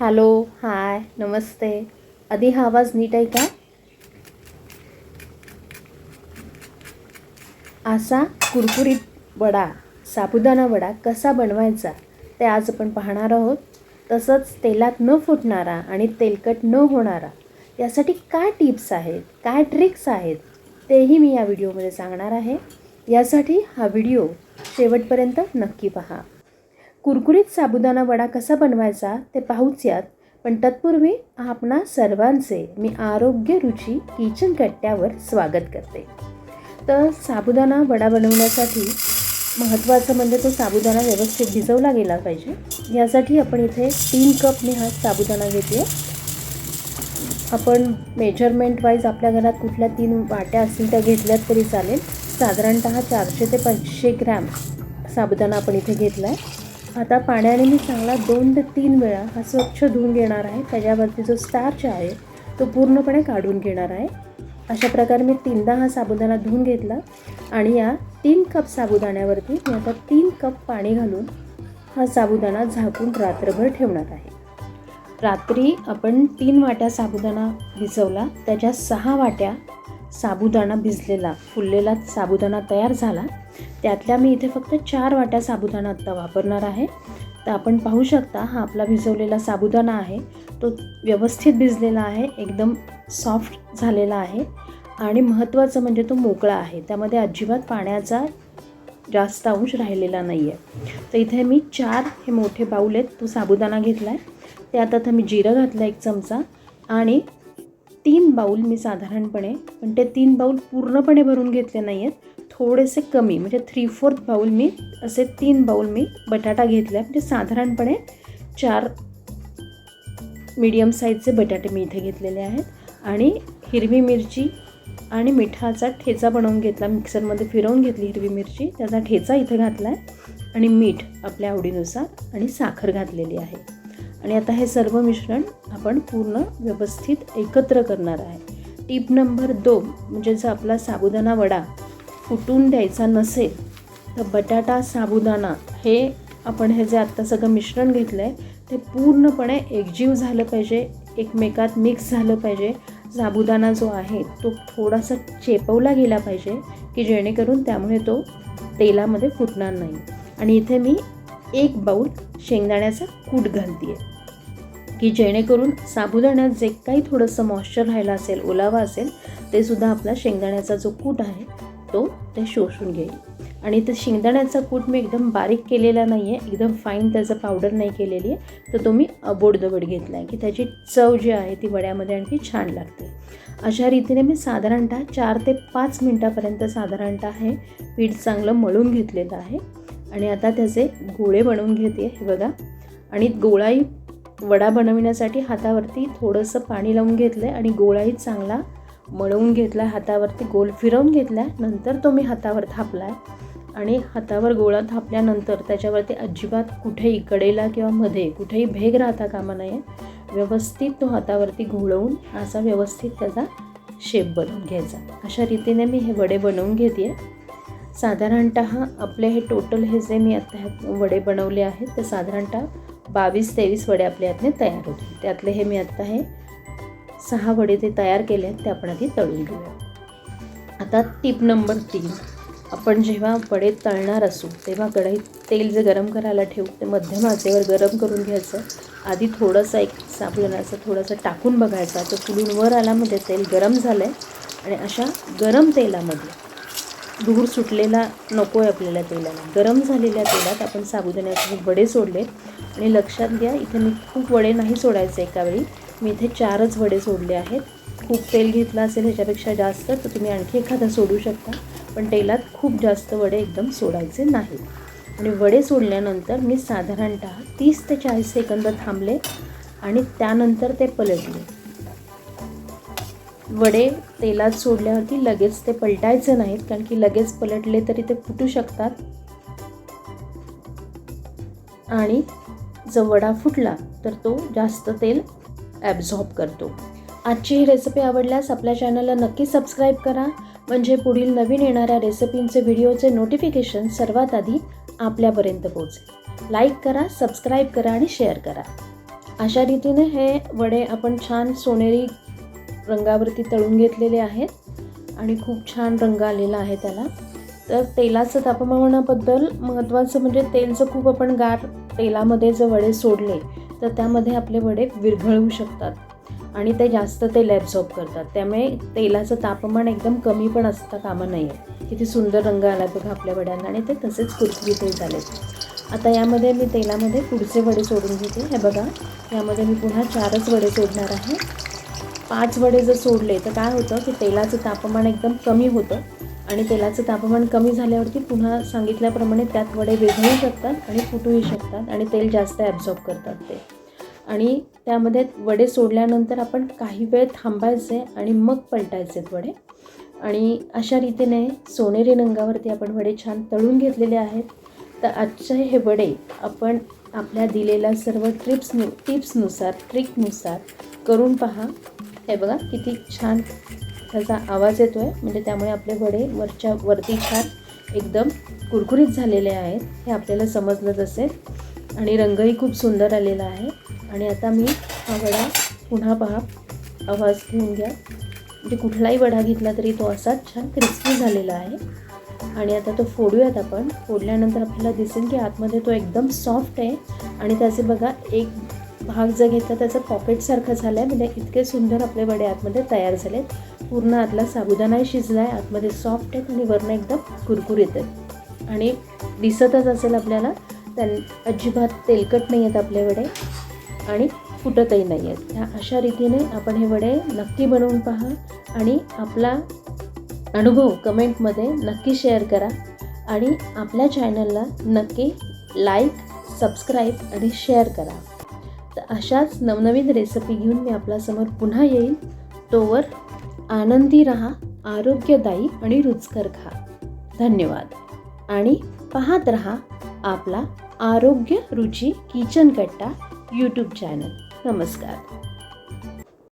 Hello hi नमस्ते. आधी हा आवाज नीट आहे का? असा कुरकुरीत वडा साबुदाणा वडा कसा बनवायचा ते आज आपण पाहणार आहोत. तसंच तेलात न फुटणारा आणि तेलकट न होणारा यासाठी काय टिप्स आहेत काय ट्रिक्स आहेत तेही मी या व्हिडिओमध्ये सांगणार आहे. यासाठी हा व्हिडिओ शेवटपर्यंत नक्की पहा. कुरकुरीत साबुदाणा वडा कसा बनवायचा ते पाहूच यात पण तत्पूर्वी आपणा सर्वांचे मी आरोग्य रुची किचन कट्ट्यावर स्वागत करते. तर साबुदाणा वडा बनवण्यासाठी महत्त्वाचं म्हणजे तो साबुदाणा व्यवस्थित भिजवला गेला पाहिजे. यासाठी आपण इथे तीन कप मी हा साबुदाणा घेते. आपण मेजरमेंट वाईज आपल्या घरात कुठल्या तीन वाट्या असतील त्या घेतल्यात तरी चालेल. साधारणतः चारशे ते पाचशे ग्रॅम साबुदाणा आपण इथे घेतला आहे आता पाण्याने मी चांगला दोन ते तीन वेळा हा स्वच्छ धुवून घेणार आहे. त्याच्यावरती जो स्टार्च आहे तो पूर्णपणे काढून घेणार आहे. अशा प्रकारे मी तीनदा हा साबुदाणा धुवून घेतला आणि या तीन कप साबुदाण्यावरती मी आता तीन कप पाणी घालून हा साबुदाणा झाकून रात्रभर ठेवणार आहे. रात्री आपण तीन वाट्या साबुदाणा भिजवला त्याच्या सहा वाट्या साबुदाणा भिजलेला फुललेला साबुदाणा तयार झाला. त्यातल्या मी इथे फक्त चार वाट्या साबुदाणा आत्ता वापरणार आहे. तर आपण पाहू शकता हा आपला भिजवलेला साबुदाणा आहे. तो व्यवस्थित भिजलेला आहे एकदम सॉफ्ट झालेला आहे. आणि महत्त्वाचं म्हणजे तो मोकळा आहे. त्यामध्ये अजिबात पाण्याचा जास्त अंश राहिलेला नाही आहे तर इथे मी चार हे मोठे बाऊल आहेत तो साबुदाणा घेतला आहे त्यात आता मी जिरं घातलं एक चमचा. आणि तीन बाऊल मी साधारणपणे पण ते तीन बाऊल पूर्णपणे भरून घेतले नाही आहेत थोडेसे कमी म्हणजे थ्री फोर्थ बाऊल मी असे तीन बाऊल मी बटाटा घेतले म्हणजे साधारणपणे चार मीडियम साईजचे बटाटे मी इथे घेतलेले आहेत. आणि हिरवी मिरची आणि मिठाचा ठेचा बनवून घेतला मिक्सरमध्ये फिरवून घेतली हिरवी मिरची. त्याचा ठेचा इथे घातला आहे आणि मीठ आपल्या आवडीनुसार आणि साखर घातलेली आहे. आणि आता हे सर्व मिश्रण आपण पूर्ण व्यवस्थित एकत्र करणार आहे. टीप नंबर दोन म्हणजे जर आपला साबुदाणा वडा फुटून द्यायचा नसेल तर बटाटा साबुदाणा हे आपण हे जे आत्ता सगळं मिश्रण घेतलं आहे ते पूर्णपणे एकजीव झालं पाहिजे एकमेकात मिक्स झालं पाहिजे. साबुदाणा जो आहे तो थोडासा चेपवला गेला पाहिजे की जेणेकरून त्यामुळे तो तेलामध्ये फुटणार नाही. आणि इथे मी एक बाऊल शेंगदाण्याचा कूट घालते आहे की जेणेकरून साबुदाण्यात जे काही थोडंसं मॉइश्चर राहिलं असेल ओलावा असेल ते सुद्धा आपला शेंगदाण्याचा जो कूट आहे तो ते शोषून घेईल. आणि ते शेंगदाण्याचा कूट मी एकदम बारीक केलेला नाही आहे एकदम फाईन त्याचं पावडर नाही केलेली आहे तर तो मी अबोडदबड घेतला आहे की त्याची चव जी आहे ती वड्यामध्ये आणखी छान लागते. अशा रीतीने मी साधारणतः चार ते पाच मिनटापर्यंत साधारणतः हे पीठ चांगलं मळून घेतलेलं आहे. आणि आता त्याचे गोळे बनवून घेते हे बघा. आणि गोळाही वडा बनविण्यासाठी हातावरती थोडंसं पाणी लावून घेतलं आहे आणि गोळाही चांगला मळवून घेतला हातावरती गोल फिरवून घेतला नंतर तो मी हातावर थापला आहे आणि हातावर गोळा थापल्यानंतर त्याच्यावरती अजिबात कुठेही कडेला किंवा मध्ये कुठेही भेग राहता कामा नये. व्यवस्थित तो हातावरती घोळवून असा व्यवस्थित त्याचा शेप बनवून घ्यायचा. अशा रीतीने मी हे वडे बनवून घेते साधारणत आपले हे टोटल हे जे मी आत्ता वडे बनवले आहेत ते साधारणतः बावीस तेवीस वडे आपल्या यातने तयार होतील. त्यातले हे मी आत्ता हे सहा वडे ते तयार केले आहेत ते आपण आधी तळून घेऊया. आता टीप नंबर तीन. आपण जेव्हा वडे तळणार असू तेव्हा कढईत तेल जे गरम करायला ठेवू ते मध्यम आचेवर गरम करून घ्यायचं. आधी थोडंसं एक साबुदाण्याचं थोडंसं टाकून बघायचं. तो फुलून वर आल्यामध्ये तेल गरम झालं आहे आणि अशा गरम तेलामध्ये धूर सुटलेला नको आहे आपल्याला तेलाला. गरम झालेल्या तेलात आपण साबुदाण्याचे वडे सोडले. आणि लक्षात घ्या इथे मी खूप वडे नाही सोडायचे एकावेळी मी इथे चारच वडे सोडले आहेत. खूप तेल घेतलं असेल ह्याच्यापेक्षा जास्त तर तुम्ही आणखी एखादा सोडू शकता. पण तेलात खूप जास्त वडे एकदम सोडायचे नाहीत. आणि वडे सोडल्यानंतर मी साधारणतः तीस ते चाळीस सेकंद थांबले आणि त्यानंतर ते पलटले. वडे तेलात सोडल्यावरती लगेच ते पलटायचे नाहीत कारण की लगेच पलटले तरी ते फुटू शकतात. आणि जर वडा फुटला तर तो जास्त तेल ॲब्झॉर्ब करतो. आजची ही रेसिपी आवडल्यास आपल्या चॅनलला नक्की सबस्क्राईब करा. म्हणजे पुढील नवीन येणाऱ्या रेसिपींचे व्हिडिओचे नोटिफिकेशन सर्वात आधी आपल्यापर्यंत पोहोचेल. लाईक करा सबस्क्राईब करा आणि शेअर करा. अशा रीतीने हे वडे आपण छान सोनेरी रंगावरती तळून घेतलेले आहेत आणि खूप छान रंग आलेला आहे त्याला. तर तेलाचं तापमानाबद्दल महत्त्वाचं म्हणजे तेलचं खूप आपण गार तेलामध्ये जर वडे सोडले तर त्यामध्ये आपले वडे विरघळू शकतात आणि ते जास्त तेल ॲब्झॉर्ब करतात. त्यामुळे तेलाचं तापमान एकदम कमी पण असता कामं नाही. आहे किती सुंदर रंग आला बघा आपल्या वड्यांना आणि ते तसेच कुरकुरीतही झालेत आता यामध्ये मी तेलामध्ये पुढचे वडे सोडून घेते. हे बघा यामध्ये मी पुन्हा चारच वडे सोडणार आहे. पाच वडे जर सोडले तर काय होतं की तेलाचं तापमान एकदम कमी होतं आणि तेलाचं तापमान कमी झाल्यावरती पुन्हा सांगितल्याप्रमाणे त्यात वडे वेगळू शकतात आणि फुटूही शकतात आणि तेल जास्त ॲब्झॉर्ब करतात ते. आणि त्यामध्ये वडे सोडल्यानंतर आपण काही वेळ थांबायचे आणि मग पलटायचे वडे. आणि अशा रीतीने सोनेरी रंगावरती आपण वडे छान तळून घेतलेले आहेत. तर आजचे हे वडे आपण आपल्या दिलेल्या सर्व ट्रिप्सनु टिप्सनुसार ट्रिकनुसार करून पहा. हे बघा किती छान त्याचा आवाज येतो आहे म्हणजे त्यामुळे आपले वडे वरच्या वरती छान एकदम कुरकुरीत झालेले आहेत हे आपल्याला समजलंच असेल आणि रंगही खूप सुंदर आलेला आहे. आणि आता मी हा वडा पुन्हा पहा आवाज घेऊन घ्या. म्हणजे कुठलाही वडा घेतला तरी तो असाच छान क्रिस्पी झालेला आहे. आणि आता तो फोडूयात आपण. फोडल्यानंतर आपल्याला दिसेल की आतमध्ये तो एकदम सॉफ्ट आहे. आणि त्याचे बघा एक भाग जर घेतला त्याचं पॉकेटसारखं झालं आहे म्हणजे इतके सुंदर आपले वडे आतमध्ये तयार झालेत. पूर्ण आतला साबुदाणाही शिजला आहे आतमध्ये सॉफ्ट आहेत आणि वरनं एकदम कुरकुरीत आहेत. आणि दिसतच असेल आपल्याला त्यां अजिबात तेलकट नाही आहेत आपले वडे आणि फुटतही नाही आहेत. ह्या अशा रीतीने आपण हे वडे नक्की बनवून पहा आणि आपला अनुभव कमेंटमध्ये नक्की शेअर करा. आणि आपल्या चॅनलला नक्की लाईक सबस्क्राईब आणि शेअर करा. तर अशाच नवनवीन रेसिपी घेऊन मी आपल्यासमोर पुन्हा येईल. तोवर आनंदी रहा आरोग्यदायी आणि रुचकर खा. धन्यवाद. आणि पाहत रहा आपला आरोग्य रुची किचन कट्टा यूट्यूब चॅनल नमस्कार.